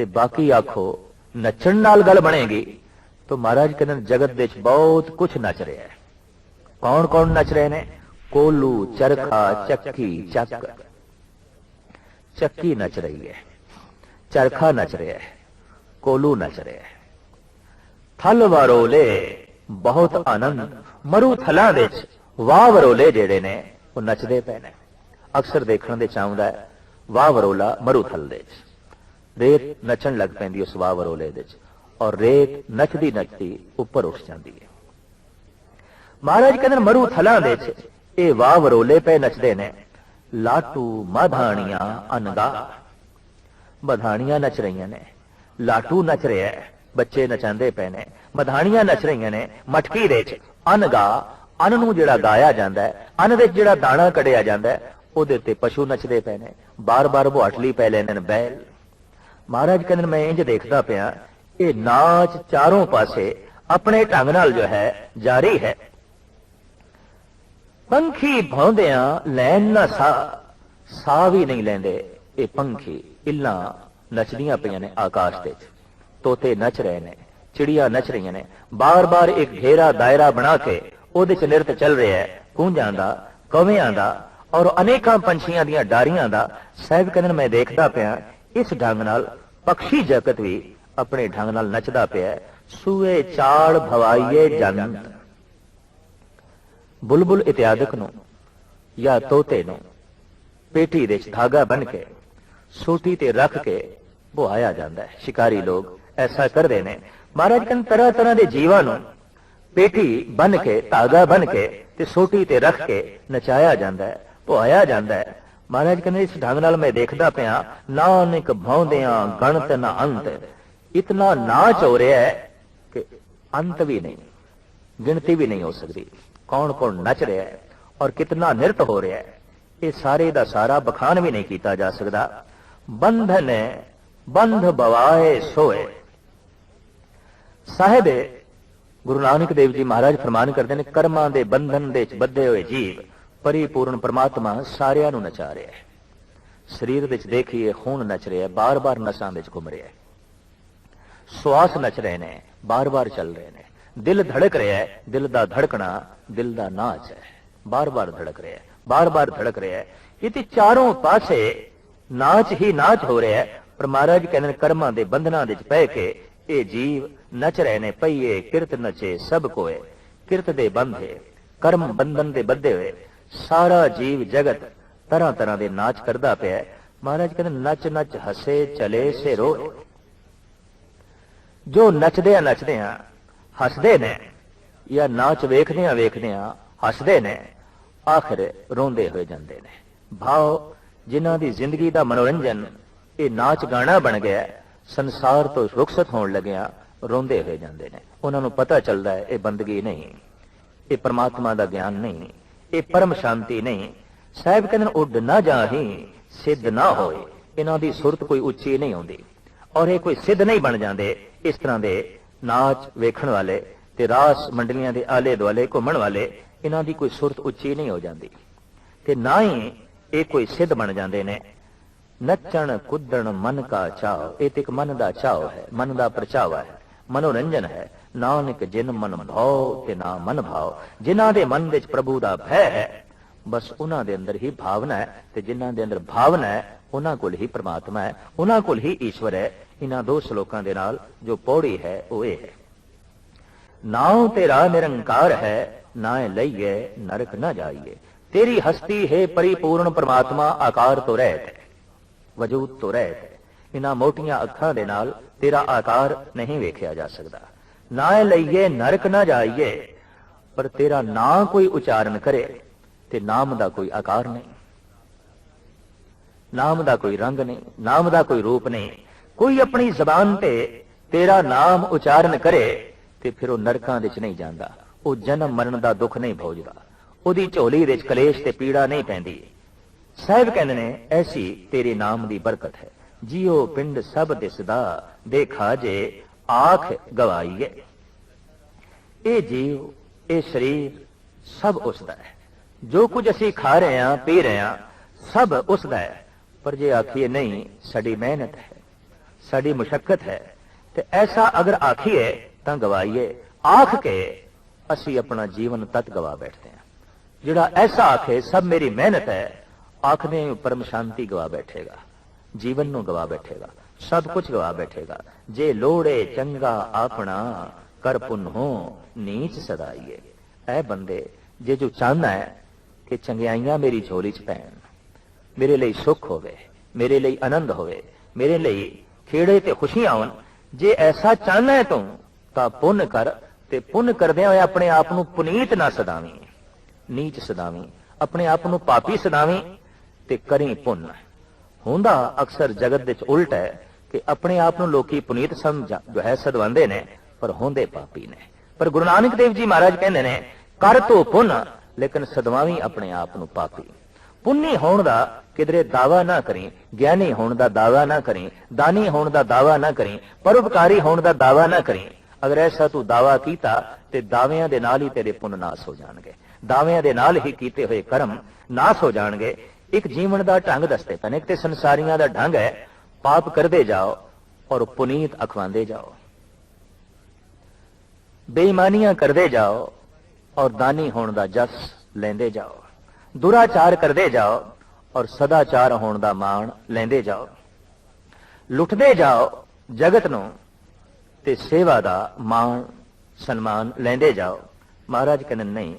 ਤੇ ਬਾਕੀ ਆਖੋ ਨੱਚਣ ਨਾਲ ਗੱਲ ਬਣੇਗੀ ਤਾਂ ਮਹਾਰਾਜ ਕਹਿੰਦੇ ਨੇ, ਜਗਤ ਦੇ ਵਿੱਚ ਬਹੁਤ ਕੁਝ ਨੱਚ ਰਿਹਾ ਹੈ। ਕੌਣ ਕੌਣ ਨੱਚ ਰਹੇ ਨੇ? ਕੋਲੂ ਚਰਖਾ ਚੱਕੀ ਚੱਕ। ਚੱਕੀ ਨੱਚ ਰਹੀ ਹੈ ਚਰਖਾ ਨੱਚ ਰਿਹਾ ਹੈ ਕੋਲੂ ਨੱਚ ਰਿਹਾ ਹੈ। ਥਲ ਵਰੋਲੇ ਬਹੁਤ ਆਨੰਦ। ਮਰੂ ਥਲਾਂ ਵਿੱਚ ਵਾਹ ਵਰੋਲੇ ਜਿਹੜੇ ਨੇ ਉਹ ਨੱਚਦੇ ਪਏ ਨੇ। ਅਕਸਰ ਦੇਖਣ ਦੇ ਚਾਹੁੰਦਾ ਹੈ ਵਾਹ ਵਰੋਲਾ ਮਰੂ ਥਲ ਦੇ ਵਿੱਚ। ਰੇਤ ਨੱਚਣ ਲੱਗ ਪੈਂਦੀ ਉਸ ਵਾਹ ਵਰੋਲੇ ਦੇ ਵਿੱਚ। ਔਰ ਰੇਤ ਨੱਚਦੀ ਨੱਚਦੀ ਉੱਪਰ ਉੱਠ ਜਾਂਦੀ ਹੈ। ਮਹਾਰਾਜ ਕਹਿੰਦੇ ਨੇ, ਮਰੂ ਥਲਾਂ ਦੇ ਵਿੱਚ। ਇਹ ਵਾਹ ਵਰੋਲੇ ਪਏ ਨੱਚਦੇ ਨੇ। ਲਾਟੂ ਮਧਾਣੀਆਂ ਅਨਗਾ ਮਧਾਣੀਆਂ ਨੱਚ ਰਹੀਆਂ ਨੇ। ਲਾਟੂ ਨੱਚ ਰਿਹਾ ਹੈ। ਬੱਚੇ ਨਚਾਉਂਦੇ ਪਏ ਨੇ। ਮਧਾਣੀਆਂ ਨੱਚ ਰਹੀਆਂ ਨੇ ਮਟਕੀ ਦੇ ਵਿੱਚ। ਅਨਗਾ ਅੰਨ ਨੂੰ ਜਿਹੜਾ ਗਾਇਆ ਜਾਂਦਾ ਹੈ ਅਨ ਵਿੱਚ ਜਿਹੜਾ ਦਾਣਾ ਕੜਿਆ ਜਾਂਦਾ ਹੈ ਉਹਦੇ ਤੇ ਪਸ਼ੂ ਨੱਚਦੇ ਪਏ ਨੇ। ਬਾਰ-ਬਾਰ ਬੁਹਾਟਲੀ ਪੈ ਲੈਂਦੇ ਨੇ ਬੈਲ। ਮਹਾਰਾਜ ਕਹਿੰਦੇ ਮੈਂ ਇੰਜ ਦੇਖਦਾ ਪਿਆ ਇਹ ਨਾਚ ਚਾਰੋਂ ਪਾਸੇ ਆਪਣੇ ਢੰਗ ਨਾਲ ਜੋ ਹੈ, ਜਾਰੀ ਹੈ। ਪੰਖੀ ਭੌਂਦਿਆਂ ਲੈਣ ਨਾ ਸਾ ਸਾ ਵੀ ਨਹੀਂ ਲੈਂਦੇ। ਇਹ ਪੰਖੀ ਇੱਲਾਂ ਨੱਚਦੀਆਂ ਪਈਆਂ ਨੇ ਆਕਾਸ਼ ਦੇ ਵਿੱਚ। ਤੋਤੇ ਨੱਚ ਰਹੇ ਨੇ, ਚਿੜੀਆਂ ਨੱਚ ਰਹੀਆਂ ਨੇ। ਬਾਰ-ਬਾਰ ਇੱਕ ਘੇਰਾ ਦਾਇਰਾ ਬਣਾ ਕੇ ਉਹਦੇ ਚ ਨਿਰਤ ਚੱਲ ਰਿਹਾ ਹੈ, ਕੂੰਜਾਂ ਦਾ, ਕਵਿਆਂ ਦਾ ਔਰ ਅਨੇਕਾਂ ਪੰਛੀਆਂ ਦੀਆਂ ਡਾਰੀਆਂ ਦਾ। ਸਾਹਿਬ ਕਹਿੰਦੇ ਮੈਂ ਦੇਖਦਾ ਪਿਆ ਇਸ ਢੰਗ ਨਾਲ ਪਕਸ਼ੀ ਜਗਤ ਵੀ ਆਪਣੇ ਢੰਗ ਨਾਲ ਨੱਚਦਾ ਪਿਆ ਹੈ। ਸੂਏ ਚਾੜ ਭਵਾਈਏ ਜਨਤ ਬੁਲਬੁਲ ਇਤਿਆਦਿਕ ਨੂੰ ਜਾਂ ਤੋਤੇ ਨੂੰ ਪੇਟੀ ਦੇ ਧਾਗਾ ਬਨ ਕੇ, ਸੋਟੀ ਤੇ ਰੱਖ ਕੇ ਬੁਹਾਇਆ ਜਾਂਦਾ ਹੈ। ਸ਼ਿਕਾਰੀ ਲੋਕ ਐਸਾ ਕਰਦੇ ਨੇ। ਮਹਾਰਾਜ ਕਹਿੰਦੇ ਤਰ੍ਹਾਂ ਤਰ੍ਹਾਂ ਦੇ ਜੀਵਾਂ ਨੂੰ ਪੇਟੀ ਬਨ ਕੇ, ਧਾਗਾ ਬਨ ਕੇ ਤੇ ਸੋਟੀ ਤੇ ਰੱਖ ਕੇ ਨਚਾਇਆ ਜਾਂਦਾ ਹੈ, ਬੁਹਾਇਆ ਜਾਂਦਾ ਹੈ। ਮਹਾਰਾਜ ਕਹਿੰਦੇ, ਇਸ ਢੰਗ ਨਾਲ ਮੈਂ ਦੇਖਦਾ ਪਿਆ, ਨਾਨਕ ਭੌਂਦਿਆਂ ਗਣਤ ਨਾ ਅੰਤ। ਇਤਨਾ ਨਾਚ ਹੋ ਰਿਹਾ ਹੈ ਕਿ ਅੰਤ ਵੀ ਨਹੀਂ, ਗਿਣਤੀ ਵੀ ਨਹੀਂ ਹੋ ਸਕਦੀ। ਕੌਣ ਕੌਣ ਨੱਚ ਰਿਹਾ ਹੈ ਔਰ ਕਿਤਨਾ ਨਿਰਤ ਹੋ ਰਿਹਾ ਹੈ, ਇਹ ਸਾਰੇ ਦਾ ਸਾਰਾ ਬਖਾਨ ਵੀ ਨਹੀਂ ਕੀਤਾ ਜਾ ਸਕਦਾ। ਬੰਧਨ ਬੰਧ ਬਵਾਏ ਸੋਏ। ਸਾਹਿਬ, ਗੁਰੂ ਨਾਨਕ ਦੇਵ ਜੀ ਮਹਾਰਾਜ ਫਰਮਾਨ ਕਰਦੇ ਨੇ, ਕਰਮਾਂ ਦੇ ਬੰਧਨ ਦੇ ਵਿੱਚ ਬੱਧੇ ਹੋਏ ਜੀਵ। ਪਰਿਪੂਰਨ ਪ੍ਰਮਾਤਮਾ ਸਾਰਿਆਂ ਨੂੰ ਨਚਾ ਰਿਹਾ ਹੈ। ਸਰੀਰ ਵਿੱਚ ਦੇਖੀਏ, ਖੂਨ ਨਚ ਰਿਹਾ ਹੈ, ਬਾਰ-ਬਾਰ ਨਸਾਂ ਵਿੱਚ ਘੁੰਮ ਰਿਹਾ ਹੈ। ਸਵਾਸ ਨਚ ਰਹੇ ਨੇ, ਬਾਰ-ਬਾਰ ਚੱਲ ਰਹੇ ਨੇ। ਦਿਲ ਧੜਕ ਰਿਹਾ ਹੈ, ਦਿਲ ਦਾ ਧੜਕਣਾ, ਦਿਲ ਦਾ ਨਾਚ ਹੈ। ਬਾਰ-ਬਾਰ ਧੜਕ ਰਿਹਾ ਹੈ, ਬਾਰ-ਬਾਰ ਧੜਕ ਰਿਹਾ ਹੈ। ਇਹ ਤੇ ਚਾਰੋਂ ਪਾਸੇ ਨਾਚ ਹੀ ਨਾਚ ਹੋ ਰਿਹਾ ਹੈ। ਪਰ ਮਹਾਰਾਜ ਕਹਿੰਦੇ ਨੇ, ਕਰਮਾਂ ਦੇ ਬੰਧਨਾਂ ਵਿੱਚ ਪੈ ਕੇ ਇਹ ਜੀਵ ਨਚ ਰਹੇ ਨੇ, ਪਈਏ ਕਿਰਤ ਨਚੇ ਸਭ ਕੋਏ। ਕਿਰਤ ਦੇ ਬੰਧੇ, ਕਰਮ ਬੰਧਨ ਦੇ ਬੱਧੇ ਹੋਏ। ਸਾਰਾ ਜੀਵ ਜਗਤ ਤਰ੍ਹਾਂ ਤਰ੍ਹਾਂ ਦੇ ਨਾਚ ਕਰਦਾ ਪਿਆ ਹੈ। ਮਹਾਰਾਜ ਕਹਿੰਦੇ, ਨੱਚ ਨੱਚ ਹਸੇ, ਚਲੇ ਸੇ ਰੋਏ ਜੋ ਨੱਚਦੇ ਆ ਨੱਚਦੇ ਆ, ਹੱਸਦੇ ਨੇ, ਜਾਂ ਨਾਚ ਵੇਖਦੇ ਆ ਵੇਖਦੇ ਆ, ਹੱਸਦੇ ਨੇ, ਆਖਰ ਰੋਂਦੇ ਹੋਏ ਜਾਂਦੇ ਨੇ। ਭਾਵ ਜਿਨ੍ਹਾਂ ਦੀ ਜ਼ਿੰਦਗੀ ਦਾ ਮਨੋਰੰਜਨ, ਇਹ ਨਾਚ ਗਾਣਾ ਬਣ ਗਿਆ ਸੰਸਾਰ ਤੋਂ ਰੁਖਸਤ ਹੋਣ ਲੱਗਿਆ ਰੋਂਦੇ ਹੋਏ ਜਾਂਦੇ ਨੇ। ਉਹਨਾਂ ਨੂੰ ਪਤਾ ਚੱਲਦਾ ਹੈ, ਇਹ ਬੰਦਗੀ ਨਹੀਂ, ਇਹ ਪਰਮਾਤਮਾ ਦਾ ਗਿਆਨ ਨਹੀਂ। ਇਹ ਪਰਮ ਸ਼ਾਂਤੀ ਨਹੀਂ। ਸਾਹਿਬ ਕਹਿੰਦੇ ਉੱਡ ਨਾ ਜਾਹੀ, ਸਿੱਧ ਨਾ ਹੋਏ। ਇਹਨਾਂ ਦੀ ਸੁਰਤ ਕੋਈ ਉੱਚੀ ਨਹੀਂ ਆਉਂਦੀ। ਔਰ ਇਹ ਕੋਈ ਸਿੱਧ ਨਹੀਂ ਬਣ ਜਾਂਦੇ। ਇਸ ਤਰ੍ਹਾਂ ਦੇ ਨਾਚ ਵੇਖਣ ਵਾਲੇ ਤੇ ਰਾਸ ਮੰਡਲੀਆਂ ਦੇ ਆਲੇ ਦੁਆਲੇ ਘੁੰਮਣ ਵਾਲੇ, ਇਹਨਾਂ ਦੀ ਕੋਈ ਸੁਰਤ ਉੱਚੀ ਨਹੀਂ ਹੋ ਜਾਂਦੀ। ਤੇ ਨਾ ਹੀ ਇਹ ਕੋਈ ਸਿੱਧ ਬਣ ਜਾਂਦੇ ਨੇ। ਨੱਚਣ, ਕੁੱਦਣ ਮਨ ਕਾ ਚਾਉ ਇਹ ਤੇ ਇੱਕ ਮਨ ਦਾ ਚਾਉ ਹੈ, ਮਨ ਦਾ ਪਰਚਾਵਾ ਹੈ, ਮਨੋਰੰਜਨ ਹੈ। ਨਾਨਕ ਜਿਨ ਮਨ ਭਾਉ ਤੇ ਨਾ ਮਨ ਭਾਉ। ਜਿਨ੍ਹਾਂ ਦੇ ਮਨ ਵਿੱਚ ਪ੍ਰਭੂ ਦਾ ਭੈ ਹੈ, ਬਸ ਉਹਨਾਂ ਦੇ ਅੰਦਰ ਹੀ ਭਾਵਨਾ ਹੈ ਤੇ ਜਿਨ੍ਹਾਂ ਦੇ ਅੰਦਰ ਭਾਵਨਾ ਹੈ, ਉਹਨਾਂ ਕੋਲ ਹੀ ਪ੍ਰਮਾਤਮਾ ਹੈ, ਉਹਨਾਂ ਕੋਲ ਹੀ ਈਸ਼ਵਰ ਹੈ। ਇਹਨਾਂ ਦੋ ਸ਼ਲੋਕਾਂ ਦੇ ਨਾਲ ਜੋ ਪੌੜੀ ਹੈ, ਉਹ ਇਹ ਹੈ। ਨਾਉ ਤੇਰਾ ਨਿਰੰਕਾਰ ਹੈ, ਨਾ ਲਈਏ, ਨਰਕ ਨਾ ਜਾਈਏ। ਤੇਰੀ ਹਸਤੀ ਹੈ ਪਰਿਪੂਰਨ ਪ੍ਰਮਾਤਮਾ, ਆਕਾਰ ਤੋਂ ਰਹਿਤ ਹੈ, ਵਜੂਦ ਤੋਂ ਰਹਿਤ ਹੈ। ਇਹਨਾਂ ਮੋਟੀਆਂ ਅੱਖਾਂ ਦੇ ਨਾਲ ਤੇਰਾ ਆਕਾਰ ਨਹੀਂ ਵੇਖਿਆ ਜਾ ਸਕਦਾ। ਨਾ ਲਈਏ, ਨਰਕ ਨਾ ਜਾਈਏ, ਪਰ ਤੇਰਾ ਨਾਂ ਕੋਈ ਉਚਾਰਨ ਕਰੇ ਤੇ ਨਾਮ ਦਾ ਕੋਈ ਆਕਾਰ ਨਹੀਂ। ਨਾਮ ਦਾ ਕੋਈ ਰੰਗ ਨਹੀਂ, ਨਾਮ ਦਾ ਕੋਈ ਰੂਪ ਨਹੀਂ। ਕੋਈ ਆਪਣੀ ਜ਼ਬਾਨ ਤੇ ਤੇਰਾ ਨਾਮ ਉਚਾਰਨ ਕਰੇ ਤੇ ਫਿਰ ਉਹ ਨਰਕਾਂ ਵਿੱਚ ਨਹੀਂ ਜਾਂਦਾ। ਉਹ ਜਨਮ ਮਰਨ ਦਾ ਦੁੱਖ ਨਹੀਂ ਭੋਜਦਾ। ਉਹਦੀ ਝੋਲੀ ਵਿੱਚ ਕਲੇਸ਼ ਤੇ ਪੀੜਾ ਨਹੀਂ ਪੈਂਦੀ। ਸਾਹਿਬ ਕਹਿੰਦੇ ਨੇ, ਐਸੀ ਤੇਰੇ ਨਾਮ ਦੀ ਬਰਕਤ ਹੈ। ਜੀਓ ਪਿੰਡ ਸਭ ਦਿਸਦਾ, ਦੇਖਾ ਜੇ ਆਖ ਗਵਾਈਏ। ਇਹ ਜੀਵ, ਇਹ ਸਰੀਰ ਸਭ ਉਸ ਦਾ ਹੈ। ਜੋ ਕੁਝ ਅਸੀਂ ਖਾ ਰਹੇ ਹਾਂ, ਪੀ ਰਹੇ ਹਾਂ, ਸਭ ਉਸ ਦਾ ਹੈ। ਪਰ ਜੇ ਆਖੀਏ ਨਹੀਂ, ਸਾਡੀ ਮਿਹਨਤ ਹੈ, ਸਾਡੀ ਮੁਸ਼ਕਲ ਹੈ, ਤੇ ਐਸਾ ਅਗਰ ਆਖੀਏ ਤਾਂ ਗਵਾਈਏ। ਆਖ ਕੇ ਅਸੀਂ ਆਪਣਾ ਜੀਵਨ ਤਤ ਗਵਾ ਬੈਠਦੇ ਹਾਂ। ਜਿਹੜਾ ਐਸਾ ਆਖੇ, ਸਭ ਮੇਰੀ ਮਿਹਨਤ ਹੈ, ਆਖਦੇ ਹੀ ਪਰਮ ਸ਼ਾਂਤੀ ਗਵਾ ਬੈਠੇਗਾ, ਜੀਵਨ ਨੂੰ ਗਵਾ ਬੈਠੇਗਾ। ਸਭ ਕੁਝ ਗਵਾ ਬੈਠੇਗਾ। ਜੇ ਲੋੜੇ ਚੰਗਾ ਆਪਣਾ ਕਰ ਪੁੰਨ ਹੋ, ਨੀਚ ਸਦਾਈਏ। ਐ ਬੰਦੇ, ਜੇ ਜੋ ਚਾਹਨਾ ਹੈ ਕਿ ਚੰਗਿਆਈਆਂ ਮੇਰੀ ਝੋਲੀ 'ਚ ਪੈਣ, ਮੇਰੇ ਲਈ ਸੁੱਖ ਹੋਵੇ, ਮੇਰੇ ਲਈ ਆਨੰਦ ਹੋਵੇ, ਮੇਰੇ ਲਈ ਖੇੜੇ ਤੇ ਖੁਸ਼ੀਆਂ ਆਉਣ ਜੇ ਐਸਾ ਚਾਹਨਾ ਹੈ ਤੂੰ, ਤਾਂ ਪੁੰਨ ਕਰ ਤੇ ਪੁੰਨ ਕਰਦਿਆਂ ਹੋਇਆ ਆਪਣੇ ਆਪ ਨੂੰ ਪੁਨੀਤ ਨਾ ਸਦਾਵੀਂ। ਨੀਚ ਸਦਾਵੀਂ, ਆਪਣੇ ਆਪ ਨੂੰ ਪਾਪੀ ਸਦਾਵੀਂ ਤੇ ਕਰੀ ਪੁੰਨ। ਹੁੰਦਾ ਅਕਸਰ ਜਗਤ ਵਿੱਚ ਉਲਟ ਹੈ ਕਿ ਆਪਣੇ ਆਪ ਨੂੰ ਲੋਕੀ ਪੁਨੀਤ ਸਮਝ ਜੋ ਹੈ ਸਦਵੰਦੇ ਨੇ, ਪਰ ਹੁੰਦੇ ਪਾਪੀ ਨੇ। ਪਰ ਗੁਰੂ ਨਾਨਕ ਦੇਵ ਜੀ ਮਹਾਰਾਜ ਕਹਿੰਦੇ ਨੇ, ਕਰ ਤੋ ਪੁੰਨ, ਲੇਕਿਨ ਸਦਵਾਵੀਂ ਆਪਣੇ ਆਪ ਨੂੰ ਪਾਪੀ। ਪੁੰਨੀ ਹੋਣ ਦਾ ਕਿਧਰੇ ਦਾਵਾ ਨਾ ਕਰੀ, ਗਿਆਨੀ ਹੋਣ ਦਾ ਦਾਵਾ ਨਾ ਕਰੀ, ਦਾਨੀ ਹੋਣ ਦਾ ਦਾਵਾ ਨਾ ਕਰੀ, ਪਰਉਪਕਾਰੀ ਹੋਣ ਦਾ ਦਾਵਾ ਨਾ ਕਰੀ। ਅਗਰ ਐਸਾ ਤੂੰ ਦਾਵਾ ਕੀਤਾ, ਤੇ ਦਾਅਵਿਆਂ ਦੇ ਨਾਲ ਹੀ ਤੇਰੇ ਪੁੰਨ ਨਾਸ ਹੋ ਜਾਣਗੇ। ਦਾਅਵਿਆਂ ਦੇ ਨਾਲ ਹੀ ਕੀਤੇ ਹੋਏ ਕਰਮ ਨਾਸ ਹੋ ਜਾਣਗੇ। ਇੱਕ ਜੀਵਨ ਦਾ ਢੰਗ ਦੱਸਦੇ ਪਏ ਤੇ ਸੰਸਾਰੀਆਂ ਦਾ ਢੰਗ ਹੈ ਪਾਪ ਕਰਦੇ ਜਾਓ ਔਰ ਪੁਨੀਤ ਅਖਵਾਉਂਦੇ ਜਾਓ। ਬੇਈਮਾਨੀਆਂ ਕਰਦੇ ਜਾਓ ਔਰ ਦਾਨੀ ਹੋਣ ਦਾ ਜਸ ਲੈਂਦੇ ਜਾਓ। ਦੁਰਾਚਾਰ ਕਰਦੇ ਜਾਓ ਔਰ ਸਦਾਚਾਰ ਹੋਣ ਦਾ ਮਾਣ ਲੈਂਦੇ ਜਾਓ। ਲੁੱਟਦੇ ਜਾਓ ਜਗਤ ਨੂੰ ਤੇ ਸੇਵਾ ਦਾ ਮਾਣ, ਸਨਮਾਨ ਲੈਂਦੇ ਜਾਓ। ਮਹਾਰਾਜ ਕਹਿੰਦੇ, ਨਹੀਂ,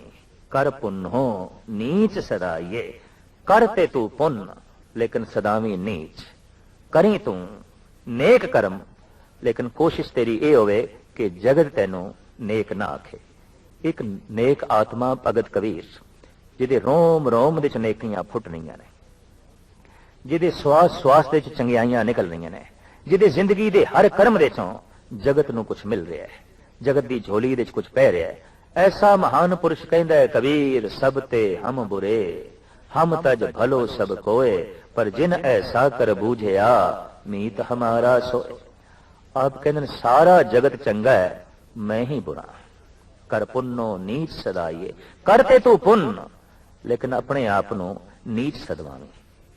ਕਰ ਪੁੰਨੋ ਨੀਚ ਸਦਾਈਏ ਕਰ ਤੇ ਤੂੰ ਪੁੰਨ, ਲੇਕਿਨ ਸਦਾਵੀ ਨੀਚ। ਕਰੀ ਤੂੰ, ਨੇਕ ਕਰਮ, ਲੇਕਿਨ ਕੋਸ਼ਿਸ਼ ਤੇਰੀ ਇਹ ਹੋਵੇ ਕਿ ਜਗਤ ਤੈਨੂੰ ਨੇਕ ਨਾ ਆਖੇ। ਇੱਕ ਨੇਕ ਆਤਮਾ ਭਗਤ ਕਬੀਰ, ਜਿਹਦੇ ਰੋਮ ਰੋਮ ਦੇ ਚ ਨੇਕੀਆਂ ਫੁੱਟਣੀਆਂ ਨੇ, ਜਿਹਦੇ ਸਵਾਸ ਸਵਾਸ ਦੇ ਚ ਚੰਗਿਆਈਆਂ ਨਿਕਲ ਰਹੀਆਂ ਨੇ, ਜਿਹਦੇ ਜ਼ਿੰਦਗੀ ਦੇ ਹਰ ਕਰਮ ਦੇ ਚੋਂ ਜਗਤ ਨੂੰ ਕੁਝ ਮਿਲ ਰਿਹਾ ਹੈ, ਜਗਤ ਦੀ ਝੋਲੀ ਦੇ ਚ ਕੁਝ ਪੈ ਰਿਹਾ ਹੈ। ਐਸਾ ਮਹਾਨ ਪੁਰਸ਼ ਕਹਿੰਦਾ ਹੈ, ਕਬੀਰ, ਸਭ ਤੇ ਹਮ ਬੁਰੇ। ਹਮ ਤਜ ਭਲੋ ਸਭ ਕੋਏ ਪਰ ਜਿਨ ਐਸਾ ਕਰ ਬੂਝਿਆ ਮੀਤ ਹਮਾਰਾ ਸੋਏ ਆਪ ਕਹਿੰਦੇ ਨੇ ਸਾਰਾ ਜਗਤ ਚੰਗਾ ਹੈ ਮੈਂ ਹੀ ਬੁਰਾ ਕਰ ਪੁੰਨੋ ਨੀਚ ਸਦਾਈਏ ਕਰਤੇ ਤੂੰ ਪੁੰਨ ਲੇਕਿਨ ਆਪਣੇ ਆਪ ਨੂੰ ਨੀਚ ਸਦਵਾਵੇਂ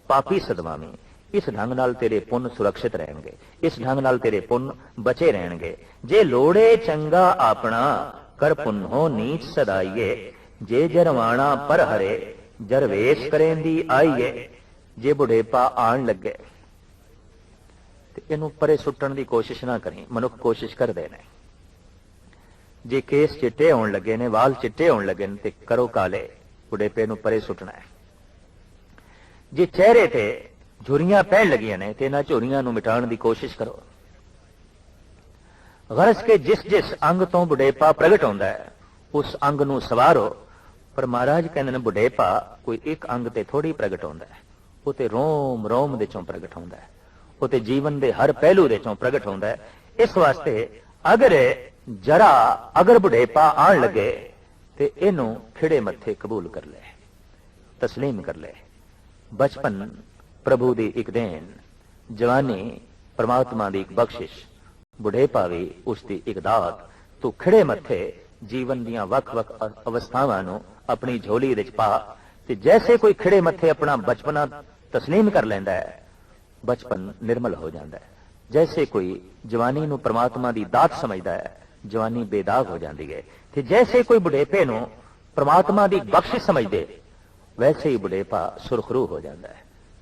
ਪਾਪੀ ਸਦਵਾਵੇਂ ਇਸ ਢੰਗ ਨਾਲ ਤੇਰੇ ਪੁੰਨ ਸੁਰੱਖਿਅਤ ਰਹਿਣਗੇ ਇਸ ਢੰਗ ਨਾਲ ਤੇਰੇ ਪੁੰਨ ਬਚੇ ਰਹਿਣਗੇ ਜੇ ਲੋੜੇ ਚੰਗਾ ਆਪਣਾ ਕਰ ਪੁੰਨੋ ਨੀਚ ਸਦਾਈਏ ਜੇ ਜਰਵਾਣਾ ਪਰ ਹਰੇ ਜਰਵੇਸ਼ ਕਰੇਂਦੀ ਆਈਏ ਜੇ ਬੁਢੇਪਾ ਆਣ ਲੱਗੇ। ਤੇ ਇਹਨੂੰ ਪਰੇ ਸੁੱਟਣ ਦੀ ਕੋਸ਼ਿਸ਼ ਨਾ ਕਰੀ, ਮਨੁੱਖ ਕੋਸ਼ਿਸ਼ ਕਰਦੇ ਨੇ। ਜੇ ਕੇਸ ਚਿੱਟੇ ਹੋਣ ਲੱਗੇ ਨੇ, ਵਾਲ ਚਿੱਟੇ ਹੋਣ ਲੱਗੇ ਨੇ, ਤੇ ਕਰੋ ਕਾਲੇ, ਬੁਢੇਪੇ ਨੂੰ ਪਰੇ ਸੁੱਟਣਾ ਹੈ। ਜੇ ਚਿਹਰੇ ਤੇ ਝੁਰੀਆਂ ਪੈਣ ਲੱਗੀਆਂ ਨੇ, ਤੇ ਇਹਨਾਂ ਝੁਰੀਆਂ ਨੂੰ ਮਿਟਾਉਣ ਦੀ ਕੋਸ਼ਿਸ਼ ਕਰੋ। ਗਰਜ ਕੇ ਜਿਸ ਜਿਸ ਅੰਗ ਤੋਂ ਬੁਢੇਪਾ ਪ੍ਰਗਟ ਹੁੰਦਾ ਹੈ, ਉਸ ਅੰਗ ਨੂੰ ਸਵਾਰੋ ਪਰ ਮਹਾਰਾਜ ਕਹਿੰਦੇ ਨੇ, ਬੁਢੇਪਾ, ਕੋਈ ਇੱਕ ਅੰਗ ਤੇ ਥੋੜੀ ਪ੍ਰਗਟ ਹੁੰਦਾ ਹੈ। ਉਹ ਤੇ ਰੋਮ ਰੋਮ ਦੇ ਚੋਂ ਪ੍ਰਗਟ ਹੁੰਦਾ ਹੈ। ਉਹ ਤੇ ਜੀਵਨ ਦੇ ਹਰ ਪਹਿਲੂ ਦੇ ਚੋਂ ਪ੍ਰਗਟ ਹੁੰਦਾ ਹੈ। ਇਸ ਵਾਸਤੇ ਅਗਰ ਜਰਾ ਅਗਰ ਬੁਢੇਪਾ ਆਣ ਲੱਗੇ ਤੇ ਇਹਨੂੰ ਖਿੜੇ ਮੱਥੇ ਕਬੂਲ ਕਰ ਲੈ, ਤਸਲੀਮ ਕਰ ਲੈ। ਬਚਪਨ ਪ੍ਰਭੂ ਦੀ ਇੱਕ ਦੇਣ, ਜਵਾਨੀ ਪ੍ਰਮਾਤਮਾ ਦੀ ਇੱਕ ਬਖਸ਼ਿਸ਼। ਬੁਢੇਪਾ ਵੀ ਉਸ ਦੀ ਇੱਕ ਦਾਤ। ਤੂੰ ਖਿੜੇ ਮੱਥੇ ਜੀਵਨ ਦੀਆਂ ਵੱਖ-ਵੱਖ ਅਵਸਥਾਵਾਂ ਨੂੰ ਆਪਣੀ ਝੋਲੀ ਵਿੱਚ ਪਾ ਤੇ ਜੈਸੇ ਕੋਈ ਖਿੜੇ ਮੱਥੇ ਆਪਣਾ ਬਚਪਨਾ ਤਸਲੀਮ ਕਰ ਲੈਂਦਾ ਹੈ, ਬਚਪਨ ਨਿਰਮਲ ਹੋ ਜਾਂਦਾ ਹੈ। ਜੈਸੇ ਕੋਈ ਜਵਾਨੀ ਨੂੰ ਪ੍ਰਮਾਤਮਾ ਦੀ ਦਾਤ ਸਮਝਦਾ ਹੈ, ਜਵਾਨੀ ਬੇਦਾਗ ਹੋ ਜਾਂਦੀ ਹੈ। ਤੇ ਜੈਸੇ ਕੋਈ ਬੁਢੇਪੇ ਨੂੰ ਪ੍ਰਮਾਤਮਾ ਦੀ ਬਖਸ਼ਿਸ਼ ਸਮਝਦੇ, ਵੈਸੇ ਹੀ ਬੁਢੇਪਾ ਸੁਰਖਰੂ ਹੋ ਜਾਂਦਾ ਹੈ।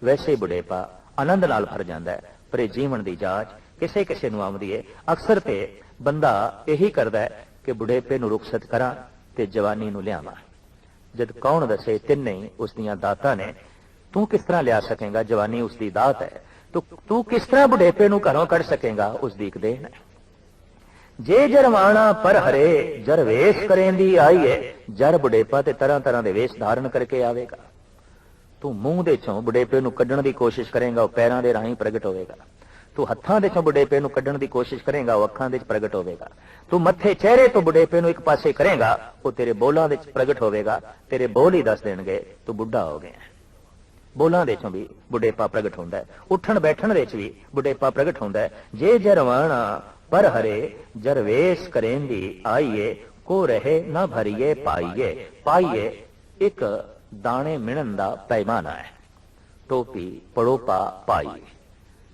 ਵੈਸੇ ਹੀ ਬੁਢੇਪਾ ਆਨੰਦ ਨਾਲ ਭਰ ਜਾਂਦਾ ਹੈ, ਪਰ ਇਹ ਜੀਵਨ ਦੀ ਜਾਂਚ ਕਿਸੇ ਕਿਸੇ ਨੂੰ ਆਉਂਦੀ ਹੈ। ਅਕਸਰ ਤੇ ਬੰਦਾ ਇਹੀ ਕਰਦਾ ਹੈ ਕਿ ਬੁਢੇਪੇ ਨੂੰ ਰੁਖਸਤ ਕਰਾਂ ਤੇ ਜਵਾਨੀ ਨੂੰ ਲਿਆਵਾਂ। ਜਦ ਕੌਣ ਦੱਸੇ ਤਿੰਨੇ ਉਸ ਦੀਆਂ ਦਾਤਾਂ ਨੇ, ਤੂੰ ਕਿਸ ਤਰ੍ਹਾਂ ਲਿਆ ਸਕੇਗਾ, ਜਵਾਨੀ ਉਸ ਦੀ ਦਾਤ ਹੈ? ਤੂੰ ਤੂੰ ਕਿਸ ਤਰ੍ਹਾਂ ਬੁਢੇਪੇ ਨੂੰ ਘਰੋਂ ਕੱਢ ਸਕੇਗਾ ਉਸ ਦੀ ਇੱਕ ਦੇਣ ਹੈ? ਜੇ ਜਰਵਾਣਾ ਪਰ ਹਰੇ, ਜਰ ਵੇਸ਼ ਕਰੇਂਦੀ ਆਈਏ, ਜਰ ਬੁਢੇਪਾ ਤੇ ਤਰ੍ਹਾਂ ਤਰ੍ਹਾਂ ਦੇ ਵੇਸ਼ ਧਾਰਨ ਕਰਕੇ ਆਵੇਗਾ। ਤੂੰ ਮੂੰਹ ਦੇ ਚੋਂ ਬੁਢੇਪੇ ਨੂੰ ਕੱਢਣ ਦੀ ਕੋਸ਼ਿਸ਼ ਕਰੇਗਾ, ਉਹ ਪੈਰਾਂ ਦੇ ਰਾਹੀਂ ਪ੍ਰਗਟ ਹੋਵੇਗਾ। ਤੂੰ ਹੱਥਾਂ ਦੇ ਚੋਂ ਬੁਢੇਪੇ ਨੂੰ ਕੱਢਣ ਦੀ ਕੋਸ਼ਿਸ਼ ਕਰੇਗਾ, ਉਹ ਅੱਖਾਂ ਦੇ ਵਿੱਚ ਪ੍ਰਗਟ ਹੋਵੇਗਾ। ਤੂੰ ਮੱਥੇ ਚਿਹਰੇ ਤੋਂ ਬੁਢੇਪੇ ਨੂੰ ਇੱਕ ਪਾਸੇ ਕਰੇਗਾ, ਉਹ ਤੇਰੇ ਬੋਲਾਂ ਦੇ ਵਿੱਚ ਪ੍ਰਗਟ ਹੋਵੇਗਾ, ਤੇਰੇ ਬੋਲ ਹੀ ਦੱਸ ਦੇਣਗੇ, ਤੂੰ ਬੁੱਢਾ ਹੋ ਗਿਆ। ਬੋਲਾਂ ਦੇ ਚੋਂ ਵੀ ਬੁਢੇਪਾ ਪ੍ਰਗਟ ਹੁੰਦਾ ਹੈ। ਉੱਠਣ ਬੈਠਣ ਦੇ ਵਿੱਚ ਵੀ ਬੁਢੇਪਾ ਪ੍ਰਗਟ ਹੁੰਦਾ ਹੈ। ਜੇ ਜਰਵਾਣਾ, ਪਰ ਹਰੇ, ਜਰਵੇਸ਼ ਕਰੇਂਦੀ, ਆਈਏ, ਕੋ ਰਹੇ ਨਾ ਭਰੀਏ, ਪਾਈਏ ਪਾਈਏ, ਇੱਕ ਦਾਣੇ ਮਿਣਨ ਦਾ ਪੈਮਾਨਾ ਹੈ। ਟੋਪੀ, ਪੜੋਪਾ, ਪਾਈ।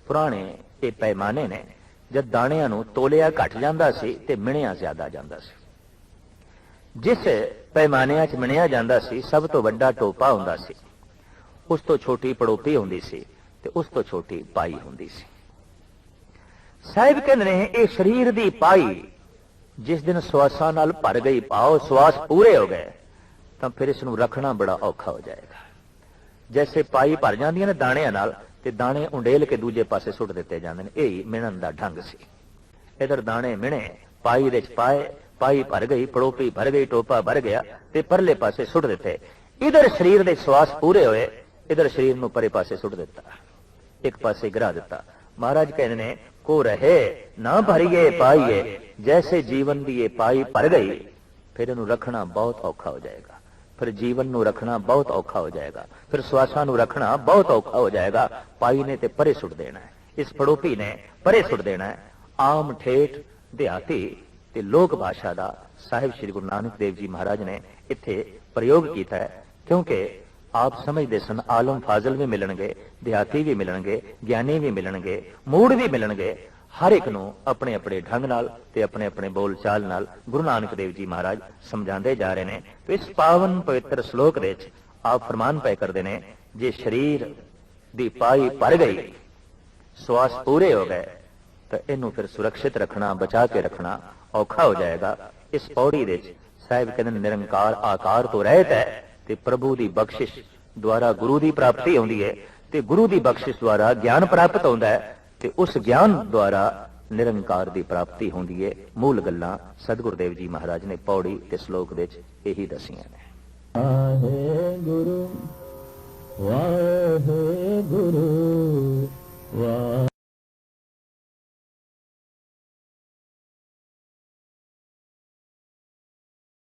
ਪੁਰਾਣੇ ਇਹ ਪੈਮਾਨੇ ਨੇ। ਜਦ ਦਾਣਿਆਂ ਨੂੰ ਤੋਲਿਆ ਘਟ ਜਾਂਦਾ ਸੀ ਤੇ ਮਿਣਿਆ ਜ਼ਿਆਦਾ ਜਾਂਦਾ ਸੀ। ਜਿਸ ਪੈਮਾਨਿਆਂ 'ਚ ਮਿਣਿਆ ਜਾਂਦਾ ਸੀ, ਸਭ ਤੋਂ ਵੱਡਾ ਟੋਪਾ ਹੁੰਦਾ ਸੀ। ਉਸ ਤੋਂ ਛੋਟੀ ਪੜੋਪੀ ਹੁੰਦੀ ਸੀ ਤੇ ਉਸ ਤੋਂ ਛੋਟੀ ਪਾਈ ਹੁੰਦੀ ਸੀ। ਸਾਹਿਬ ਕਹਿੰਦੇ ਨੇ, ਇਹ ਸਰੀਰ ਦੀ ਪਾਈ, ਜਿਸ ਦਿਨ ਸਵਾਸਾਂ ਨਾਲ ਭਰ ਗਈ ਪਾਓ ਸਵਾਸ ਪੂਰੇ ਹੋ ਗਏ, ਤਾਂ ਫਿਰ ਇਸ ਨੂੰ ਰੱਖਣਾ ਬੜਾ ਔਖਾ ਹੋ ਜਾਏਗਾ। ਜੈਸੇ ਪਾਈ ਭਰ ਜਾਂਦੀਆਂ ਨੇ ਦਾਣਿਆਂ ਨਾਲ ਤੇ ਦਾਣੇ ਉੰਡੇਲ ਕੇ ਦੂਜੇ ਪਾਸੇ ਸੁੱਟ ਦਿੱਤੇ ਜਾਂਦੇ ਨੇ। ਇਹ ਹੀ ਮਿਣਨ ਦਾ ਢੰਗ ਸੀ। ਇਧਰ ਦਾਣੇ ਮਿਣੇ, ਪਾਈ ਦੇ ਚ ਪਾਏ, ਪਾਈ ਭਰ ਗਈ, ਪੜੋਪੀ ਭਰ ਗਈ, ਟੋਪਾ ਭਰ ਗਿਆ ਤੇ ਪਰਲੇ ਪਾਸੇ ਸੁੱਟ ਦਿੱਤੇ। ਇਧਰ ਸਰੀਰ ਦੇ ਸਵਾਸ ਪੂਰੇ ਹੋਏ, ਇਧਰ ਸਰੀਰ ਨੂੰ ਪਰੇ ਪਾਸੇ ਸੁੱਟ ਦਿੱਤਾ। ਇੱਕ ਪਾਸੇ ਗਿਰਾ ਦਿੱਤਾ। ਮਹਾਰਾਜ ਕਹਿੰਦੇ ਨੇ, ਕੋ ਰਹੇ, ਨਾ ਭਰੀਏ, ਪਾਈਏ। ਜੈਸੇ ਜੀਵਨ ਦੀ ਇਹ ਪਾਈ ਭਰ ਗਈ, ਫਿਰ ਇਹਨੂੰ ਰੱਖਣਾ ਬਹੁਤ ਔਖਾ ਹੋ ਜਾਏਗਾ। ਫਿਰ ਜੀਵਨ ਨੂੰ ਰੱਖਣਾ ਬਹੁਤ ਔਖਾ ਹੋ ਜਾਏਗਾ। ਫਿਰ ਸਵਾਸਾਂ ਨੂੰ ਰੱਖਣਾ ਬਹੁਤ ਔਖਾ ਹੋ ਜਾਏਗਾ। ਪਾਈ ਨੇ ਤੇ ਪਰੇ ਸੁੱਟ ਦੇਣਾ ਹੈ। ਇਸ ਪੜੋਪੀ ਨੇ ਪਰੇ ਸੁੱਟ ਦੇਣਾ ਹੈ। ਆਮ ਠੇਠ, ਦਿਹਾਤੀ ਤੇ ਲੋਕ ਭਾਸ਼ਾ ਦਾ ਸਾਹਿਬ ਸ੍ਰੀ ਗੁਰੂ ਨਾਨਕ ਦੇਵ ਜੀ ਮਹਾਰਾਜ ਨੇ ਇੱਥੇ ਪ੍ਰਯੋਗ ਕੀਤਾ ਹੈ। ਕਿਉਂਕਿ ਆਪ ਸਮਝਦੇ ਸਨ, ਆਲਮ ਫਾਜ਼ਲ ਵੀ ਮਿਲਣਗੇ, ਦਿਹਾਤੀ ਵੀ ਮਿਲਣਗੇ, ਗਿਆਨੀ ਵੀ ਮਿਲਣਗੇ, ਮੂੜ ਵੀ ਮਿਲਣਗੇ। ਹਰ ਇੱਕ ਨੂੰ ਆਪਣੇ ਆਪਣੇ ਢੰਗ ਨਾਲ ਤੇ ਆਪਣੇ ਆਪਣੇ ਬੋਲ ਚਾਲ ਨਾਲ ਗੁਰੂ ਨਾਨਕ ਦੇਵ ਜੀ ਮਹਾਰਾਜ ਸਮਝਾਉਂਦੇ ਜਾ ਰਹੇ ਨੇ ਤੇ ਇਸ ਪਾਵਨ ਪਵਿੱਤਰ ਸ਼ਲੋਕ ਦੇ ਵਿੱਚ ਆਪ ਫਰਮਾਨ ਪਏ ਕਰਦੇ ਨੇ, ਜੇ ਸਰੀਰ ਦੀ ਪਾਈ ਭਰ ਗਈ, ਸਵਾਸ ਪੂਰੇ ਹੋ ਗਏ, ਤਾਂ ਇਹਨੂੰ ਫਿਰ ਸੁਰੱਖਿਅਤ ਰੱਖਣਾ, ਬਚਾ ਕੇ ਰੱਖਣਾ ਔਖਾ ਹੋ ਜਾਏਗਾ। ਇਸ ਪੌੜੀ ਦੇ ਵਿੱਚ ਸਾਹਿਬ ਕਹਿੰਦੇ ਨਿਰੰਕਾਰ ਆਕਾਰ ਤੋਂ ਰਹਿਤ ਹੈ ਤੇ ਪ੍ਰਭੂ ਦੀ ਬਖਸ਼ਿਸ਼ ਦੁਆਰਾ ਗੁਰੂ ਦੀ ਪ੍ਰਾਪਤੀ ਆਉਂਦੀ ਹੈ ਤੇ ਗੁਰੂ ਦੀ ਬਖਸ਼ਿਸ਼ ਦੁਆਰਾ ਗਿਆਨ ਪ੍ਰਾਪਤ ਹੁੰਦਾ ਹੈ। ਤੇ ਉਸ ਗਿਆਨ ਦੁਆਰਾ ਨਿਰੰਕਾਰ ਦੀ ਪ੍ਰਾਪਤੀ ਹੁੰਦੀ ਹੈ ਮੂਲ ਗੱਲਾਂ ਸਤਿਗੁਰੂ ਦੇਵ ਜੀ ਮਹਾਰਾਜ ਨੇ ਪੌੜੀ ਤੇ ਸ਼ਲੋਕ ਵਿੱਚ ਇਹੀ ਦਸੀਆਂ ਨੇ। ਵਾਹਿਗੁਰੂ ਵਾਹਿਗੁਰੂ ਵਾਹਿ